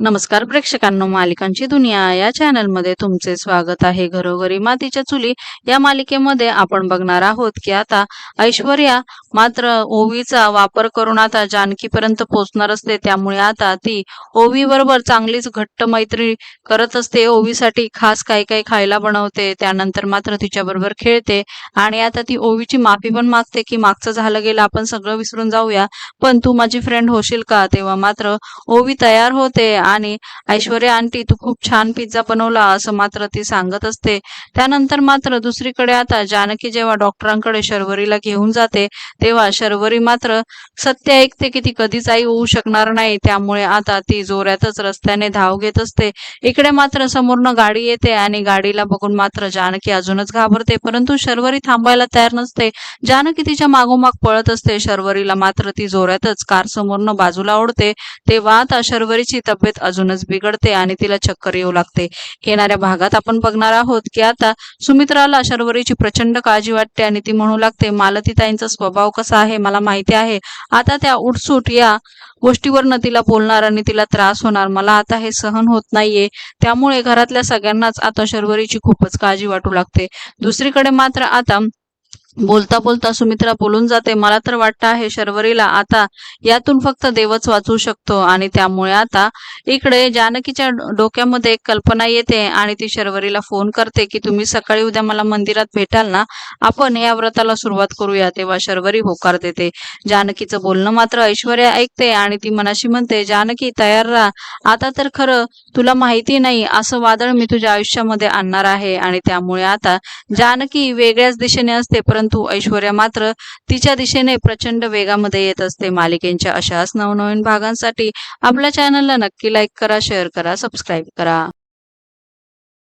नमस्कार प्रेक्षकांनो मालिकांची दुनिया या चॅनलमध्ये तुमचे स्वागत आहे. घरोघरी मातीच्या चुली या मालिकेमध्ये आपण बघणार आहोत की आता ऐश्वर्या मात्र ओवीचा वापर करून आता जानकीपर्यंत पोहोचणार असते त्यामुळे आता ती ओवी बरोबर चांगलीच घट्ट मैत्री करत असते. ओवीसाठी खास काही काही खायला बनवते. त्यानंतर मात्र तिच्या बरोबर खेळते. आणि आता ती ओवीची माफी पण मागते की मागचं झालं गेलं आपण सगळं विसरून जाऊया. पण तू माझी फ्रेंड होशील का? तेव्हा मात्र ओवी तयार होते. आणि ऐश्वर्या आंटी तू खूप छान पिझ्झा बनवला असं मात्र ती सांगत असते. त्यानंतर मात्र दुसरीकडे आता जानकी जेव्हा डॉक्टरांकडे शर्वरीला घेऊन जाते तेव्हा शर्वरी मात्र सत्य ऐकते की ती कधीच आई होऊ शकणार नाही. त्यामुळे आता ती जोरातच रस्त्याने धाव घेत असते. इकडे मात्र समोरनं गाडी येते आणि गाडीला बघून मात्र जानकी अजूनच घाबरते परंतु शर्वरी थांबायला तयार नसते. जानकी तिच्या मागोमाग पळत असते. शर्वरीला मात्र ती जोरातच कार समोरनं बाजूला ओढते. तेव्हा आता शर्वरीची तब्येत अजूनच बिघडते आणि तिला चक्कर येऊ लागते. येणाऱ्या भागात आपण बघणार आहोत की आता सुमित्राला शर्वरीची प्रचंड काळजी वाटते आणि ती म्हणू लागते मालतीताईंचा स्वभाव कसा आहे मला माहिती आहे. आता त्या उठसूट या गोष्टीवरनं तिला बोलणार आणि तिला त्रास होणार. मला आता हे सहन होत नाहीये. त्यामुळे घरातल्या सगळ्यांनाच आता शर्वरीची खूपच काळजी वाटू लागते. दुसरीकडे मात्र आता बोलता बोलता सुमित्रा बोलून जाते. मला तर वाटतं आहे शर्वरीला आता यातून फक्त देवच वाचू शकतो आणि त्यामुळे आता इकडे जानकीच्या डोक्यामध्ये एक कल्पना येते आणि ती शर्वरीला फोन करते की तुम्ही सकाळी उद्या मला मंदिरात भेटाल ना आपण या व्रताला सुरुवात करूया तेव्हा शर्वरी होकार देते. जानकीचं बोलणं मात्र ऐश्वर्या ऐकते आणि ती मनाशी म्हणते जानकी तयार राहा. आता तर खरं तुला माहिती नाही असं वादळ मी तुझ्या आयुष्यामध्ये आणणार आहे आणि त्यामुळे आता जानकी वेगळ्याच दिशेने असते परंतु परंतु ऐश्वर्या मात्र तिच्या दिशेने प्रचंड वेगामध्ये येत असते. मालिकेच्या अशाच नवनवीन भागांसाठी आपल्या चॅनलला नक्की लाईक करा शेअर करा सबस्क्राईब करा.